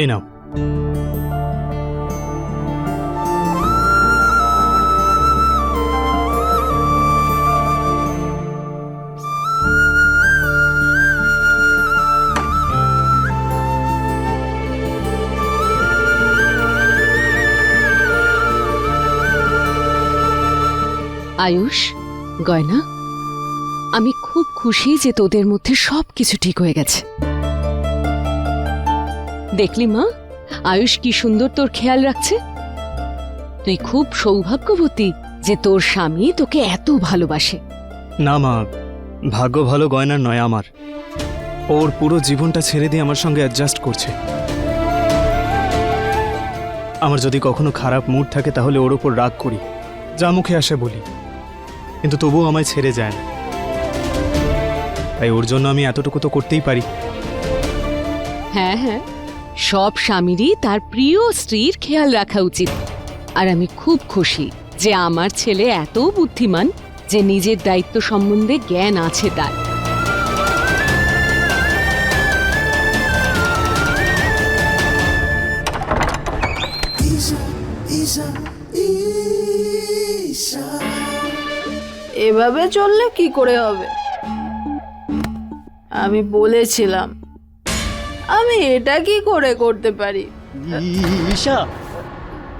এই নাও। আয়ুষ, গয়না, আমি খুব খুশি যে তোদের মধ্যে সব কিছু ঠিক হয়ে গেছে। দেখলি মা? আয়ুষ কি সুন্দর তোর খেয়াল রাখছে? তুই খুব সৌভাগ্যবতী যে তোর স্বামী তোকে এত ভালোবাসে। না মা ভাগ্য ভালো গয়নার নয় আমার। ওর পুরো জীবনটা ছেড়ে দিয়ে আমার সঙ্গে অ্যাডজাস্ট করছে। আমার যদি কখনো খারাপ মুড থাকে তাহলে ওর ওপর রাগ করি। যা মুখে আসে বলি। কিন্তু তবুও আমায় ছেড়ে যায় না। তাই ওর জন্য আমি এতটুকু তো করতেই পারি। হ্যাঁ হ্যাঁ। সব স্বামীরই তার প্রিয় স্ত্রীর খেয়াল রাখা উচিত। আর আমি খুব খুশি যে আমার ছেলে এত বুদ্ধিমান যে নিজের দায়িত্ব সম্বন্ধে জ্ঞান আছে তার। এভাবে চললে কি করে হবে? আমি বলেছিলাম আমি এটা কি করে করতে পারি? ঈশা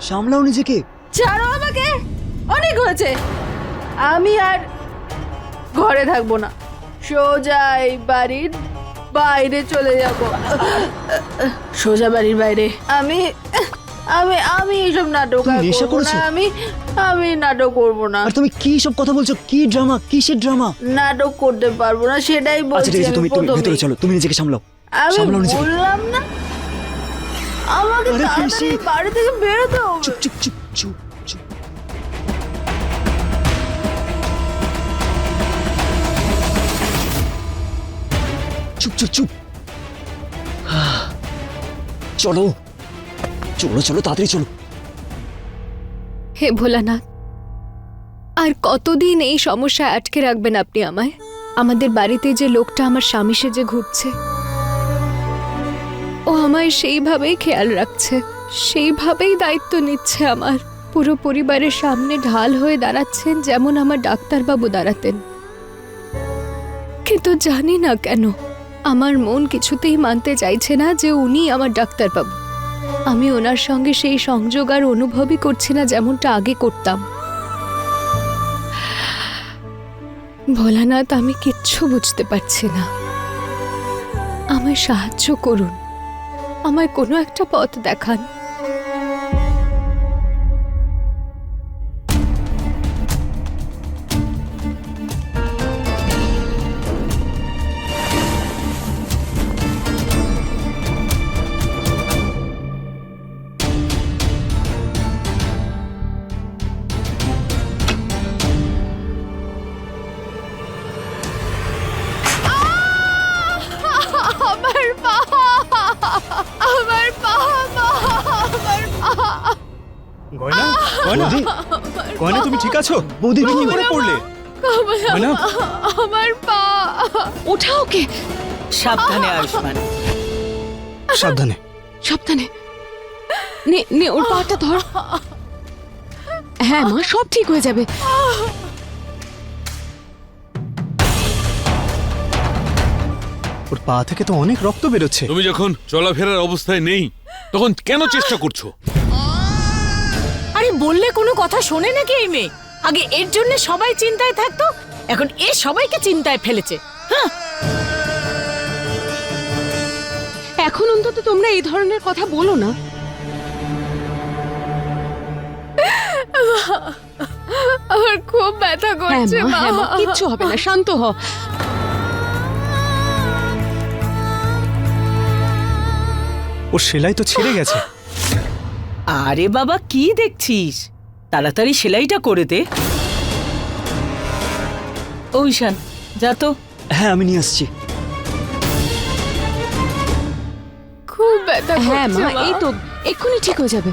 সামলাও নিজেকে। ছাড়ো আমাকে! অনেক হয়েছে। আমি আর ঘরে থাকব না। সোজা এই বাড়ির বাইরে চলে যাব। সোজা বাড়ির বাইরে। আমি আমি আমি এইসব নাটক নেশা করেছ? আমি আমি নাটক করব না। আর তুমি কি সব কথা বলছো? কি ড্রামা? কিসের ড্রামা? নাটক করতে পারব না সেটাই আচ্ছা বলছি ঠিক আছে তুমি তুমি ভেতরে চলো তুমি নিজেকে সামলাও। আমি বললাম না? আমাকে তাড়াতাড়ি বাড়ি থেকে বেরোতে হবে। চুপ চুপ চুপ চুপ চুপ। চুপ চুপ চুপ। চলো চলো চলো তাড়াতাড়ি চলো। হে ভোলানাথ আর কতদিন এই সমস্যায় আটকে রাখবেন আপনি আমায়? আমাদের বাড়িতে যে লোকটা আমার স্বামী সেজে ঘুরছে। ও আমায় সেইভাবেই খেয়াল রাখছে, সেইভাবেই দায়িত্ব নিচ্ছে আমার। পুরো পরিবারের সামনে ঢাল হয়ে দাঁড়াচ্ছেন যেমন আমার ডাক্তারবাবু দাঁড়াতেন। কিন্তু জানি না কেন, আমার মন কিছুতেই মানতে চাইছে না যে উনি আমার ডাক্তারবাবু। আমি ওনার সঙ্গে সেই সংযোগ আর অনুভবই করছি না যেমনটা আগে করতাম। ভোলানাথ, আমি কিচ্ছু বুঝতে পারছি না। আমায় সাহায্য করুন। আমায় কোনো একটা পথ দেখান। আছো? বৌদি তুমি কি করে পড়লে? গয়না আমার পা। ওঠা ওকে। সাবধানে আয়ুষ্মান। সাবধানে। সাবধানে। নে নে ওর পাটা ধর। হ্যাঁ মা সব ঠিক হয়ে যাবে। ওর পা থেকে তো অনেক রক্ত বেরোচ্ছে। তুমি যখন চলাফেরার অবস্থায় নেই তখন কেন চেষ্টা করছ? আরে বললে কোনো কথা শোনে নাকি এই মেয়ে? আগে এর জন্য সবাই চিন্তায় থাকতো এখন এ সবাইকে চিন্তায় ফেলেছে। এখন অন্তত তোমরা এই ধরনের কথা বলো না। আমার খুব ব্যথা হ্যাঁ করছে মা হ্যাঁ কিচ্ছু হবে না শান্ত হ। ওর সেলাই তো ছেড়ে গেছে। আরে বাবা কি দেখছিস? তাড়াতাড়ি সেলাইটা করে দে। ও ঈশান যা তো। হ্যাঁ আমি নিয়ে আসছি। খুব ব্যথা হ্যাঁ মা এই তো এক্ষুনি ঠিক হয়ে যাবে।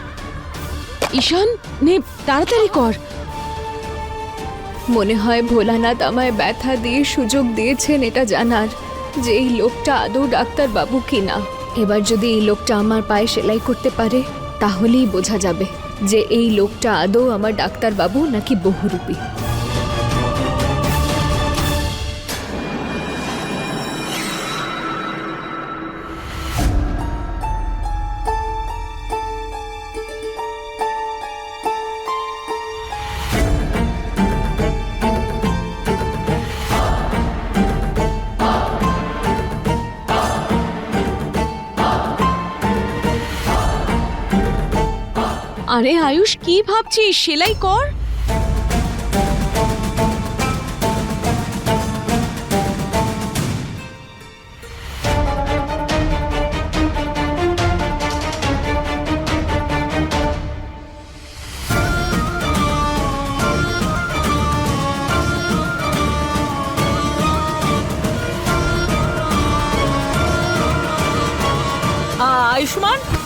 ঈশান নে তাড়াতাড়ি কর। মনে হয় ভোলানাথ আমায় ব্যথা দিয়ে সুযোগ দিয়েছেন এটা জানার। যে এই লোকটা আদৌ ডাক্তার বাবু কিনা। এবার যদি এই লোকটা আমার পায়ে সেলাই করতে পারে তাহলেই বোঝা যাবে। যে এই লোকটা আদৌ আমার ডাক্তারবাবু নাকি বহুরূপী? আরে আয়ুষ কি ভাবছিস? সেলাই কর। আয়ুষ্মান?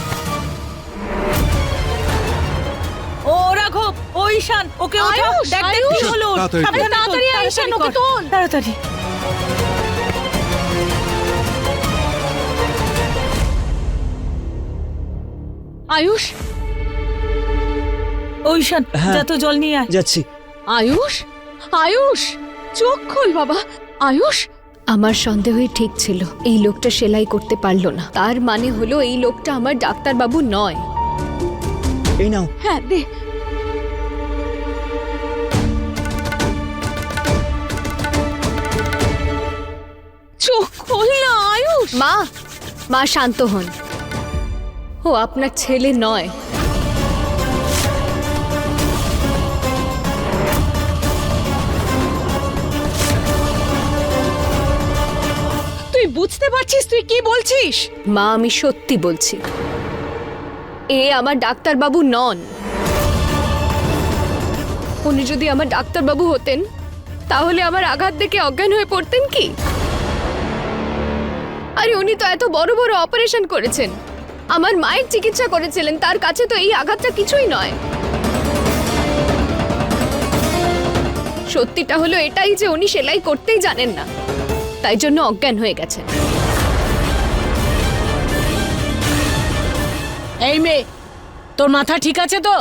ঈশান ওকে ওঠা। দেখ দেখ কি আয়ুষ। হলো তাড়াতাড়ি। ঈশান ওকে তোল। তাড়াতাড়ি। আয়ুষ? ও ঈশান হ্যাঁ। যা তো জল নিয়ে আয়। যাচ্ছি। আয়ুষ? আয়ুষ চোখ খোল বাবা। আয়ুষ? আমার সন্দেহই ঠিক ছিল এই লোকটা সেলাই করতে পারল না। তার মানে হলো এই লোকটা আমার ডাক্তারবাবু নয়। এই নাও। হ্যাঁ দে। চোখ খোল না আয়ুষ। মা মা শান্ত হন। ও আপনার ছেলে নয়। তুই বুঝতে পারছিস তুই কি বলছিস? মা আমি সত্যি বলছি। এ আমার ডাক্তারবাবু নন। উনি যদি আমার ডাক্তারবাবু হতেন তাহলে আমার আঘাত দেখে অজ্ঞান হয়ে পড়তেন কি? আরে উনি তো এত বড় বড় অপারেশন করেছেন। আমার মায়ের চিকিৎসা করেছিলেন, তার কাছে তো এই আঘাতটা কিছুই নয়। সত্যিটা হলো এটাই যে উনি সেলাই করতেই জানেন না। তাই জন্য অজ্ঞান হয়ে গেছেন। এই মেয়ে, তোর মাথা ঠিক আছে তো?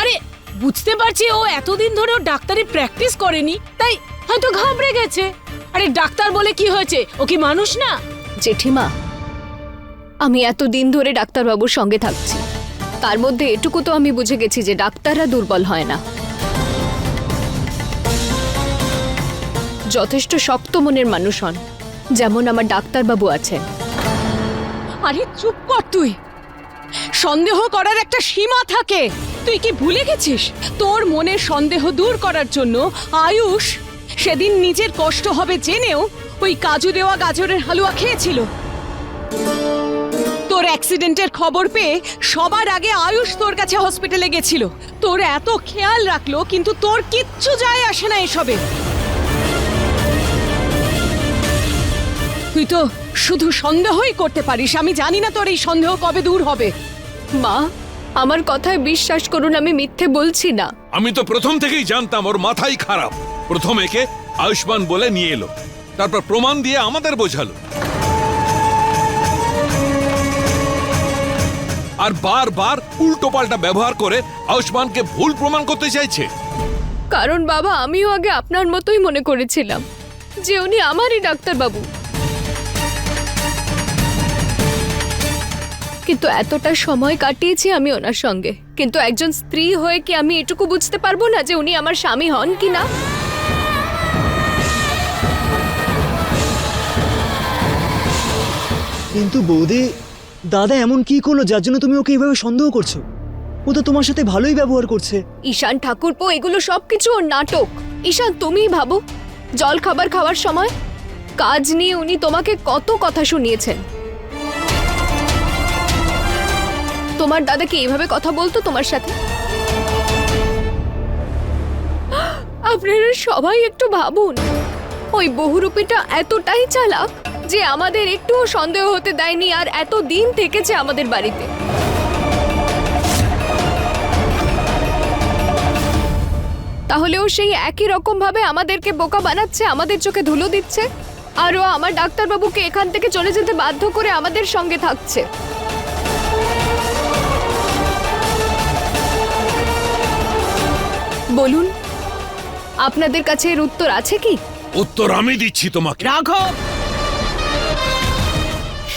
আরে, বুঝতে পারছি ও এতদিন ধরে ও ডাক্তারি প্র্যাকটিস করেনি, তাই হয়তো ঘাবড়ে গেছে। আরে, ডাক্তার বলে কি হয়েছে? ও কি মানুষ না? জেঠিমা, আমি এত দিন ধরে ডাক্তারবাবুর সঙ্গে থাকছি। তার মধ্যে এটুকু তো আমি বুঝে গেছি যে ডাক্তাররা দুর্বল হয় না। যথেষ্ট শক্ত মনের মানুষ হন, যেমন আমার ডাক্তারবাবু আছেন। আরে চুপ কর তুই। সন্দেহ করার একটা সীমা থাকে। তুই কি ভুলে গেছিস? তোর মনের সন্দেহ দূর করার জন্য আয়ুষ সেদিন নিজের কষ্ট হবে জেনেও ওই কাজু দেওয়া গাজরের হালুয়া খেয়েছিল। তোর অ্যাক্সিডেন্টের খবর পেয়ে সবার আগে আয়ুষ তোর কাছে হসপিটালে গেছিল। তোর এত খেয়াল রাখল, কিন্তু তোর কিচ্ছু যায় আসে না এসবে। তুই তো শুধু সন্দেহই করতে পারিস, আমি জানি না তোর এই সন্দেহ কবে দূর হবে। মা, আমার কথায় বিশ্বাস করুন, আমি মিথ্যে বলছি না। আমি তো প্রথম থেকেই জানতাম, ওর মাথাই খারাপ। প্রথম একে আয়ুষ্মান বলে নিয়ে এলো। তারপর প্রমাণ দিয়ে আমাদের বোঝালো। আর বারবার উল্টো পাল্টা ব্যবহার করে আয়ুষ্মানকে ভুল প্রমাণ করতে চাইছে। কারণ বাবা, আমিও আগে আপনার মতোই মনে করেছিলাম যে উনি আমারই ডাক্তারবাবু। কিন্তু এতটা সময় কাটিয়েছি আমি ওনার সঙ্গে। কিন্তু একজন স্ত্রী হয়ে কি আমি এটুকু বুঝতে পারব না যে উনি আমার স্বামী হন কি না কিন্তু বৌদি, দাদা এমন কি করল যার জন্য তুমি ওকে এইভাবে সন্দেহ করছ? ও তো তোমার সাথে ভালোই ব্যবহার করছে। ঈশান ঠাকুরপো, এগুলো সবকিছু ওর নাটক। ঈশান, তুমিই ভাবো, জল খাবার খাওয়ার সময় কাজ নিয়ে উনি তোমাকে কত কথা শুনিয়েছেন। তোমার দাদা কি এইভাবে কথা বলতো তোমার সাথে? আপনারা সবাই একটু ভাবুন, ওই বহুরূপীটা এতটাই চালাক। যে আমাদের একটুও সন্দেহ হতে দেয়নি আর এত দিন থেকেছে আমাদের বাড়িতে। তাহলেও সেই একই রকম ভাবে আমাদেরকে বোকা বানাচ্ছে আমাদের চোখে ধুলো দিচ্ছে আর ও আমার ডাক্তারবাবুকে এখান থেকে চলে যেতে বাধ্য করে আমাদের সঙ্গে থাকছে। বলুন আপনাদের কাছে এর উত্তর আছে কি? উত্তর আমি দিচ্ছি তোমাকে। রাঘব!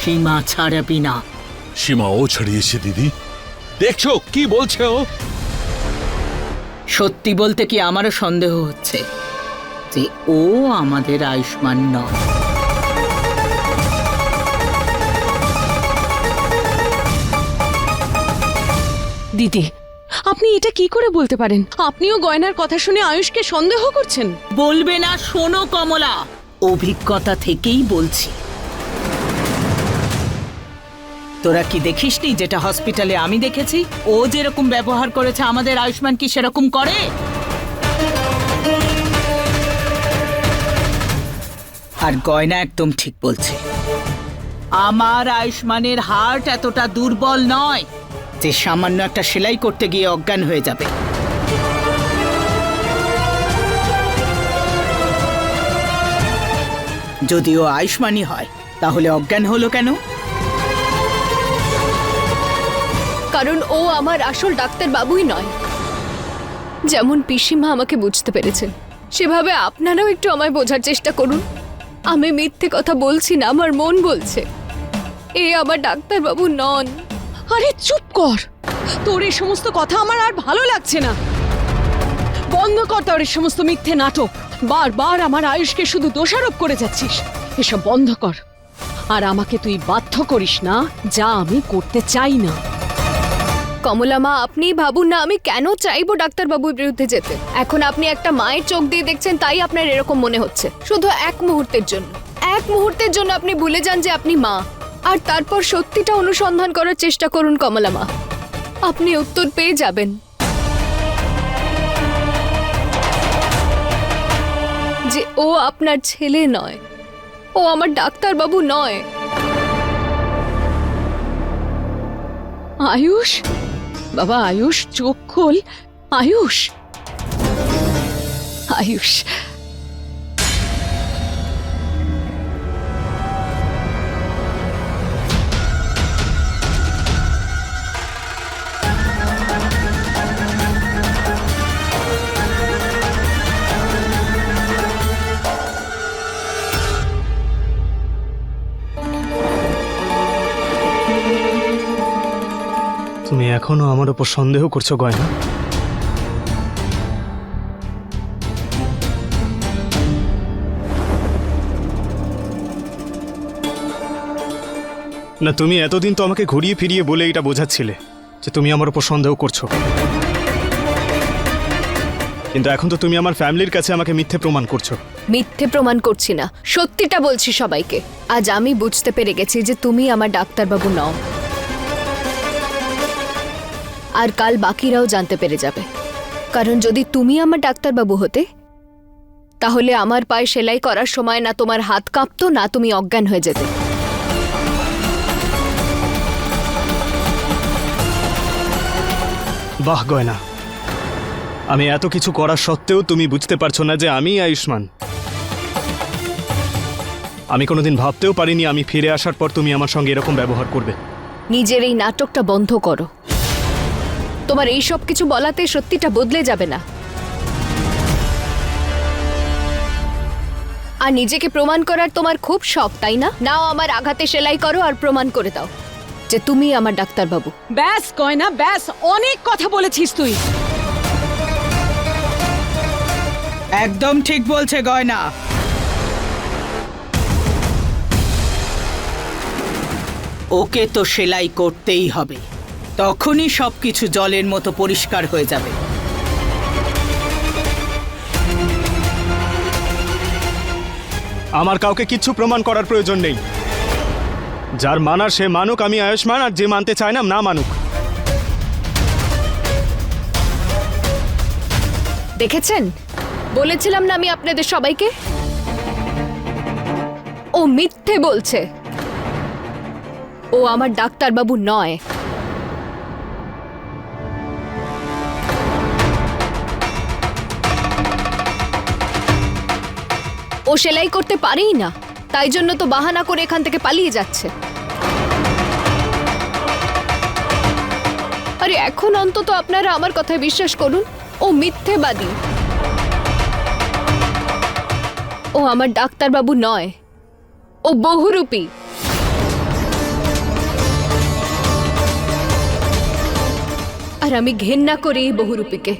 সীমা ছাড়াবি না। সীমা ও ছাড়িয়েছে দিদি। দেখছ কি বলছে ও? সত্যি বলতে কি আমারও সন্দেহ হচ্ছে যে ও আমাদের আয়ুষ্মান নয়। দিদি আপনি এটা কি করে বলতে পারেন? আপনিও গয়নার কথা শুনে আয়ুষকে সন্দেহ করছেন? বলবে না শোনো কমলা। অভিজ্ঞতা থেকেই বলছি। তোরা কি দেখিসনি যেটা হসপিটালে আমি দেখেছি? ও যেরকম ব্যবহার করেছে, আমাদের আয়ুষ্মান কি সেরকম করে? আর গয়না একদম ঠিক বলছে। আমার আয়ুষ্মানের হার্ট এতটা দুর্বল নয় যে সামান্য একটা সেলাই করতে গিয়ে অজ্ঞান হয়ে যাবে। যদিও আয়ুষ্মানই হয়, তাহলে অজ্ঞান হলো কেন? কারণ ও আমার আসল ডাক্তার বাবুই নয়। যেমন পিসিমা আমাকে বুঝতে পেরেছেন। সেভাবে আপনারাও একটু আমায় বোঝার চেষ্টা করুন। আমি মিথ্যে কথা বলছি না, আমার মন বলছে। এ আমার ডাক্তার বাবু নন। আরে চুপ কর। তোর এই সমস্ত কথা আমার আর ভালো লাগছে না। বন্ধ কর তোর এই সমস্ত মিথ্যে নাটক। বারবার আমার আয়ুষকে শুধু দোষারোপ করে যাচ্ছিস। এসব বন্ধ কর। আর আমাকে তুই বাধ্য করিস না, যা আমি করতে চাই না। কমলা মা আপনি ভাবুন না, আমি কেন চাইব ডাক্তারবাবুর বিরুদ্ধে যেতে? এখন আপনি একটা মায়ের চোখ দিয়ে দেখছেন, তাই আপনার এরকম মনে হচ্ছে। শুধু এক মুহূর্তের জন্য। এক মুহূর্তের জন্য আপনি ভুলে যান যে আপনি মা। আর তারপর সত্যিটা অনুসন্ধান করার চেষ্টা করুন কমলা মা আপনি উত্তর পেয়ে যাবেন। যে ও আপনার ছেলে নয়। ও আমার ডাক্তারবাবু নয়। আয়ুষ? বাবা আয়ুষ চোখ খোল। আয়ুষ। আয়ুষ এখনও আমার উপর সন্দেহ করছ গয়না? না তুমি এতদিন তো আমাকে ঘুরিয়ে ফিরিয়ে বলে এটা বোঝাচ্ছিলে যে তুমি আমার উপর সন্দেহ করছ। কিন্তু এখন তো তুমি আমার ফ্যামিলির কাছে আমাকে মিথ্যে প্রমাণ করছ। মিথ্যে প্রমাণ করছি না। সত্যিটা বলছি সবাইকে। আজ আমি বুঝতে পেরে গেছি যে তুমি আমার ডাক্তারবাবু নও। আর কাল বাকিরাও জানতে পেরে যাবে। কারণ যদি তুমি আমার ডাক্তারবাবু হতে তাহলে আমার পায়ে সেলাই করার সময় না তোমার হাত কাঁপতো না তুমি অজ্ঞান হয়ে যেতে। বাহ গয়না। আমি এত কিছু করা সত্ত্বেও তুমি বুঝতে পারছ না যে আমি আয়ুষ্মান। আমি কোনোদিন ভাবতেও পারিনি আমি ফিরে আসার পর তুমি আমার সঙ্গে এরকম ব্যবহার করবে। নিজের এই নাটকটা বন্ধ করো। তোমার এই সব কিছু বলাতে সত্যিটা বদলে যাবে না। আর নিজেকে প্রমাণ করার তোমার খুব শখ তাই না? নাও আমার আঘাতে সেলাই করো আর প্রমাণ করে দাও যে তুমি আমার ডাক্তারবাবু। ব্যাস গয়না ব্যাস অনেক কথা বলেছিস তুই। একদম ঠিক বলছে গয়না। ওকে তো সেলাই করতেই হবে। তখনই সবকিছু জলের মতো পরিষ্কার হয়ে যাবে। আমার কাউকে কিচ্ছু প্রমাণ করার প্রয়োজন নেই। যার মানার সে মানুক আমি আয়ুষ্মান আর যে মানতে চায় না না মানুক। দেখেছেন? বলেছিলাম না আমি আপনাদের সবাইকে? ও মিথ্যে বলছে। ও আমার ডাক্তারবাবু নয়। ও সেলাই করতে পারেই না। তাই জন্য তো বাহানা করে এখান থেকে পালিয়ে যাচ্ছে। আরে এখন অন্তত আপনারা আমার কথায় বিশ্বাস করুন, ও মিথ্যেবাদী। ও আমার ডাক্তারবাবু নয়, ও বহুরূপী। আর আমি ঘেন্না করি বহুরূপীকে।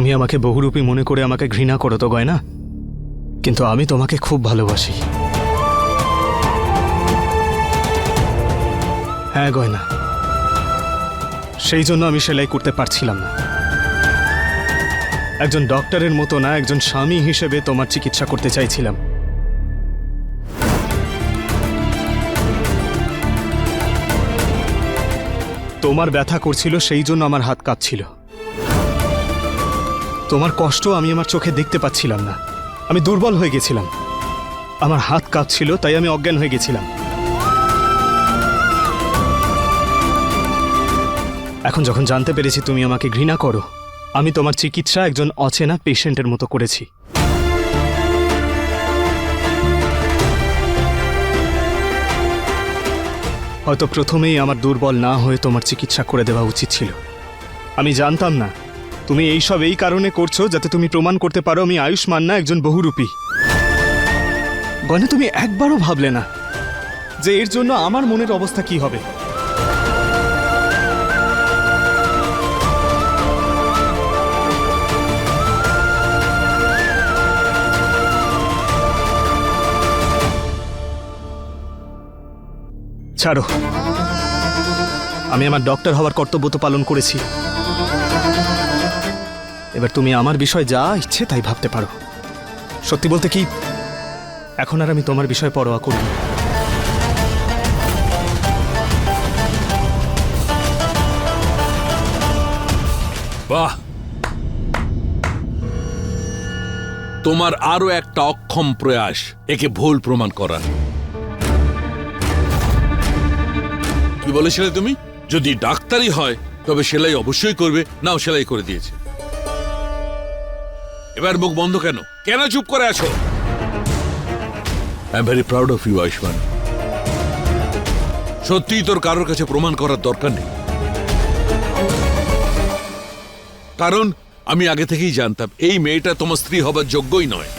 তুমি আমাকে বহুরূপী মনে করে আমাকে ঘৃণা করো তো, গয়না। কিন্তু আমি তোমাকে খুব ভালোবাসি। হ্যাঁ গয়না। সেই জন্য আমি সেলাই করতে পারছিলাম না। একজন ডক্টরের মতো না, একজন স্বামী হিসেবে তোমার চিকিৎসা করতে চাইছিলাম। তোমার ব্যথা করছিল, সেই জন্য আমার হাত কাঁপছিল। তোমার কষ্ট আমি আমার চোখে দেখতে পাচ্ছিলাম না। আমি দুর্বল হয়ে গেছিলাম। আমার হাত কাঁপছিল, তাই আমি অজ্ঞান হয়ে গেছিলাম। এখন যখন জানতে পেরেছি তুমি আমাকে ঘৃণা করো, আমি তোমার চিকিৎসা একজন অচেনা পেশেন্টের মতো করেছি। হয়তো প্রথমেই আমার দুর্বল না হয়ে তোমার চিকিৎসা করে দেওয়া উচিত ছিল। আমি জানতাম না তুমি এই সব এই কারণে করছ যাতে তুমি প্রমাণ করতে পারো আমি আয়ুষ্মান না একজন বহুরূপী। গয়না তুমি একবারও ভাবলে না যে এর জন্য আমার মনের অবস্থা কি হবে। ছাড়ো। আমি আমার ডক্টর হওয়ার কর্তব্য তো পালন করেছি। এবার তুমি আমার বিষয় যা ইচ্ছে তাই ভাবতে পারো। সত্যি বলতে কি, এখন আর আমি তোমার বিষয়ে পরোয়া করি। বাহ! তোমার আরও একটা অক্ষম প্রয়াস, একে ভুল প্রমাণ করার। কি বলেছিলে তুমি? যদি ডাক্তারই হয়, তবে সেলাই অবশ্যই করবে, নাও সেলাই করে দিয়েছে। এবার মুখ বন্ধ কেন? কেন চুপ করে আছো? I am very proud of you Ayushman সত্যিই তোর কারোর কাছে প্রমাণ করার দরকার নেই। কারণ আমি আগে থেকেই জানতাম, এই মেয়েটা তোমার স্ত্রী হবার যোগ্যই নয়।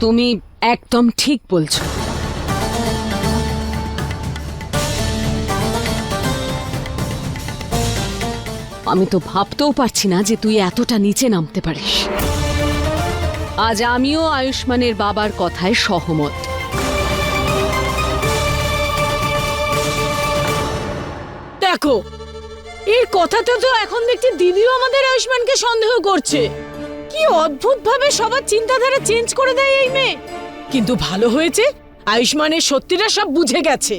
তুমি একদম ঠিক বলছো। আমি তো ভাবতেও পারছি না যে তুই এতটা নিচে নামতে পারিস। আজ আমিও আয়ুষ্মানের বাবার কথায় সহমত। দেখো এর কথাতে তো এখন দেখছি দিদিও আমাদের আয়ুষ্মানকে সন্দেহ করছে। কি অদ্ভুত ভাবে সবার চিন্তাধারা চেঞ্জ করে দেয় এই মেয়ে। কিন্তু ভালো হয়েছে আয়ুষ্মানের সত্যিটা সব বুঝে গেছে।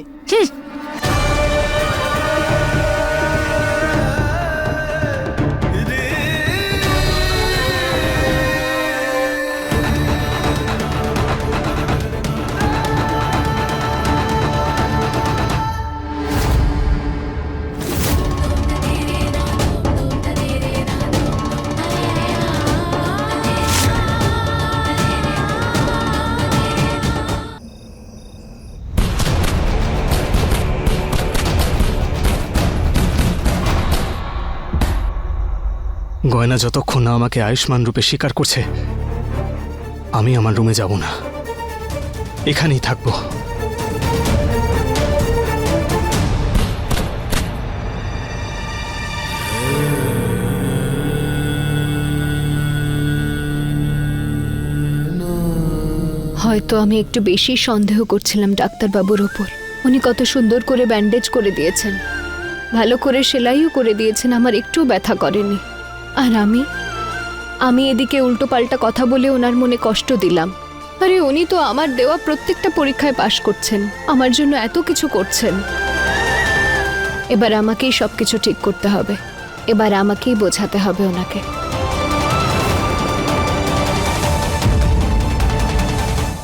হুঁ, গয়না যতক্ষণ না আমাকে আয়ুষ্মান রূপে স্বীকার করছে আমি আমার রুমে যাব না। এখানেই থাকব। হয়তো আমি একটু বেশি সন্দেহ করছিলাম ডাক্তারবাবুর ওপর। উনি কত সুন্দর করে ব্যান্ডেজ করে দিয়েছেন। ভালো করে সেলাইও করে দিয়েছেন আমার একটু ব্যথা করেনি। আর আমি? আমি এদিকে উল্টো পাল্টা কথা বলে ওনার মনে কষ্ট দিলাম। আরে উনি তো আমার দেওয়া প্রত্যেকটা পরীক্ষায় পাশ করছেন। আমার জন্য এত কিছু করছেন। এবার আমাকেই সব কিছু ঠিক করতে হবে। এবার আমাকেই বোঝাতে হবে ওনাকে।